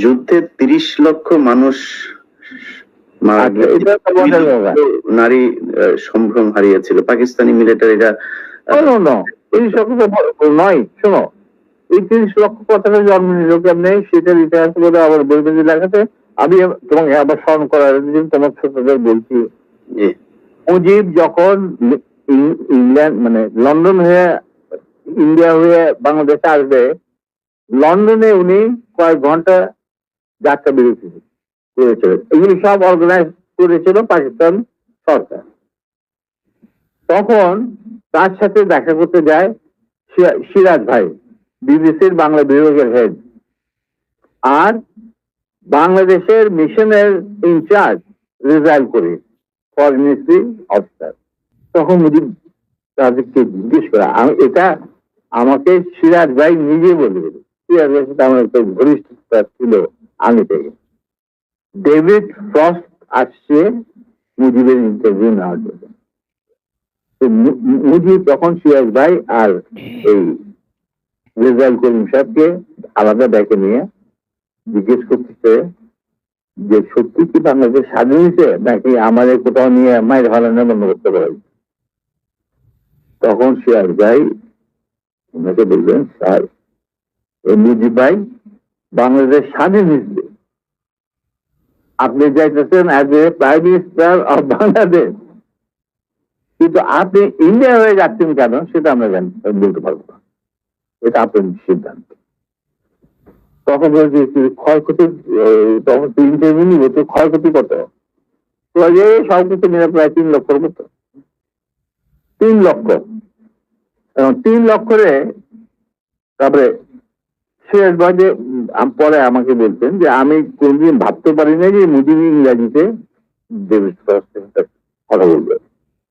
যুদ্ধে তিরিশ লক্ষ মানুষ। নারী সম্ভ্রম হারিয়েছিল। পাকিস্তানি মিলিটারিরা নয় শোনো। এই তিরিশ লক্ষ কথাটা জন্ম নিল কেমনে সেটার ইতিহাস বলে আবার দেখাতে আমি তোমাকে আবার স্মরণ করার জন্য তোমার ছোটদের বলছি। মুজিব যখন ইংল্যান্ড মানে লন্ডন হয়ে ইন্ডিয়া হয়ে বাংলাদেশে আসবে লন্ডনে উনি কয়েক ঘণ্টা যাত্রা বিরতি করেছিলেন। এগুলি সব অর্গানাইজ করেছিল পাকিস্তান সরকার। তখন তার সাথে দেখা করতে যায় সিরাজ ভাই, বিবিসির বাংলা বিভাগের হেড আর বাংলাদেশের মিশনের ইনচার্জ রেজাইল করে ফরেন মিনিস্ট্রি অফিসার তখন মুজিব তাদেরকে জিজ্ঞেস করা আমি, এটা আমাকে সিরাজ ভাই নিজে বলে সিরাজ ভাই সাথে আমার একটা ঘনিষ্ঠতা ছিল। আগে ডেভিড ফ্রস্ট আসছে মুজিবের ইন্টারভিউ নেওয়ার জন্য। মুজিব তখন সিরাজ ভাই আর এই রেজাল করিম সাহেবকে আলাদা ডেকে নিয়ে জিজ্ঞেস করতেছে যে, সত্যি কি বাংলাদেশ স্বাধীন হয়েছে নাকি আমাদের কোথাও নিয়ে মায়ের হারানো বন্ধ করতে পারে তখন সিরাজ ভাই, ওনাকে বলবেন স্যার মুজিব ভাই বাংলাদেশ স্বাধীন হয়েছে আপনি যাইতেছেন as a prime minister of Bangladesh কিন্তু আপনি ইন্ডিয়া হয়ে যাচ্ছেন কেন, সেটা আমরা জানি বলতে পারব না। এটা আপনার সিদ্ধান্ত। তখন বলছি ক্ষয়ক্ষতি তখন তিন ইন্টারভিউ নিবে, তো ক্ষয়ক্ষতি কত? তো সব কিছু মিলে প্রায় তিন লক্ষর মতো। তিন লক্ষ। তিন লক্ষরে তারপরে আম- পরে আমাকে বলতেন যে, আমি কোনদিন ভাবতে পারি না যে মুজিব ইংরাজিতে কথা বলবে।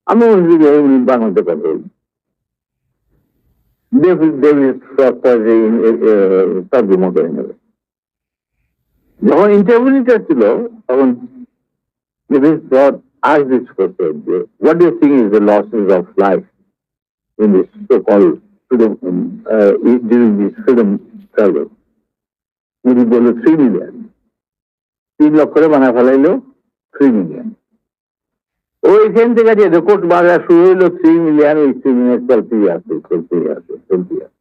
আমি উনি বাংলাতে কথা নেবে যখন ইন্টারভিউ ছিল তখন is the of life in this struggle উনি বলল থ্রি মিলিয়ন তিন লক্ষরে বানা ফেলাইলো থ্রি মিলিয়ন ওইখান থেকে যে রেকর্ড বাজার শুরু হইল থ্রি মিলিয়ন ওই থ্রি মিলিয়ন চলতেই আছে চলতেই আছে চলতেই আছে।